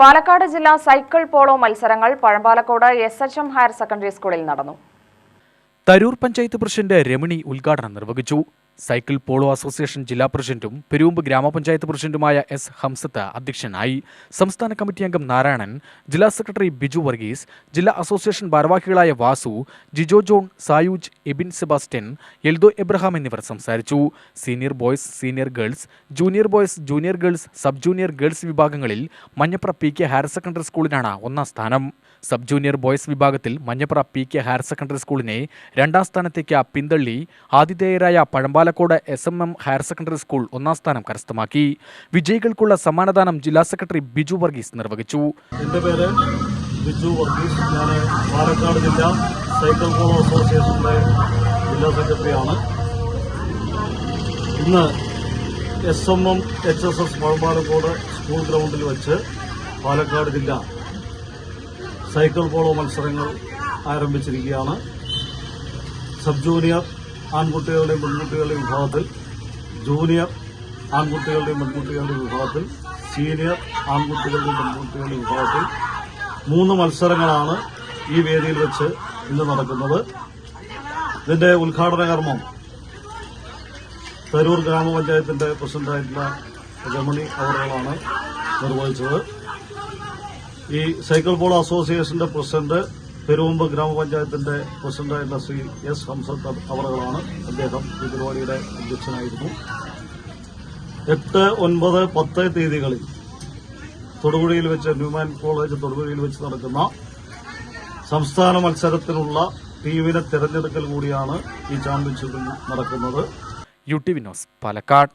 പാലക്കാട് ജില്ലാ cycle polo മത്സരങ്ങൾ Pazhampalakode S H M higher secondary സ്കൂളിൽ നടന്നു. തരൂർ പഞ്ചായത്ത് പ്രസിഡന്റ് രമണി ഉദ്ഘാടനം നിർവഹിച്ചു. സൈക്കിൾ പോളോ അസോസിയേഷൻ ജില്ലാ പ്രസിഡന്റും പെരുമ്പ് ഗ്രാമപഞ്ചായത്ത് പ്രസിഡന്റുമായ എസ് ഹംസത്ത് അധ്യക്ഷനായി സംസ്ഥാന കമ്മിറ്റി അംഗം നാരായണൻ ജില്ലാ സെക്രട്ടറി ബിജു വർഗീസ് ജില്ലാ അസോസിയേഷൻ ഭാരവാഹികളായ Vasu Jijo John Sayooj Abin Sebastian Eldho Abraham എന്നിവർ സംസാരിച്ചു. Senior boys senior girls junior boys junior girls sub junior girls വിഭാഗങ്ങളിൽ Manjapra P K higher secondary സ്കൂളിനാണ് ഒന്നാം സ്ഥാനം. സബ് ജൂനിയർ ബോയ്സ് വിഭാഗത്തിൽ Manjapra P K higher secondary സ്കൂളിനെ രണ്ടാം സ്ഥാനത്തേക്ക് പിന്തള്ളി ആതിഥേയരായ Pazhampalakode S M M higher secondary school ഒന്നാം സ്ഥാനം കരസ്ഥമാക്കി. വിജയികൾക്കുള്ള സമ്മാനദാനം ജില്ലാ സെക്രട്ടറി ബിജു വർഗീസ് നിർവഹിച്ചു. എന്റെ പേര് ബിജു വർഗീസ്. ഞാൻ പാലക്കാട് ജില്ലാ സൈക്കിൾ ഫോളോ അസോസിയേഷന്റെ ജില്ലാ സെക്രട്ടറിയാണ് ഇന്ന് S M M H S S Pazhampalakode school ഗ്രൗണ്ടിൽ വെച്ച് പാലക്കാട് ജില്ല സൈക്കിൾ പോളോ മത്സരങ്ങൾ ആരംഭിച്ചിരിക്കുകയാണ്. സബ് ജൂനിയർ ആൺകുട്ടികളുടെയും പെൺകുട്ടികളുടെയും വിഭാഗത്തിൽ ജൂനിയർ ആൺകുട്ടികളുടെയും പെൺകുട്ടികളുടെയും വിഭാഗത്തിൽ സീനിയർ ആൺകുട്ടികളുടെയും പെൺകുട്ടികളുടെയും വിഭാഗത്തിൽ മൂന്ന് മത്സരങ്ങളാണ് ഈ വേദിയിൽ വെച്ച് ഇന്ന് നടക്കുന്നത്. ഇതിന്റെ ഉദ്ഘാടന കർമ്മം തരൂർ ഗ്രാമപഞ്ചായത്തിന്റെ പ്രസിഡന്റായിട്ടുള്ള രമണി അവറുകളാണ് നിർവഹിച്ചത്. ഈ സൈക്കിൾ ബോൾ അസോസിയേഷന്റെ പ്രസിഡന്റ് പെരുമ്പ് ഗ്രാമപഞ്ചായത്തിന്റെ പ്രസിഡന്റായിട്ടുള്ള ശ്രീ എസ് ഹംസത്ത് അവറുകളാണ് അദ്ദേഹം ഈ പരിപാടിയുടെ അധ്യക്ഷനായിരുന്നു. എട്ട് ഒൻപത് പത്ത് തീയതികളിൽ തൊടുപുഴയിൽ വെച്ച് ന്യൂമാൻ കോളേജ് തൊടുപുഴയിൽ വെച്ച് നടക്കുന്ന സംസ്ഥാന മത്സരത്തിനുള്ള ടീമിനെ തിരഞ്ഞെടുക്കൽ കൂടിയാണ് ഈ ചാമ്പ്യൻഷിപ്പിൽ നടക്കുന്നത്. U T Vinos Palakkad.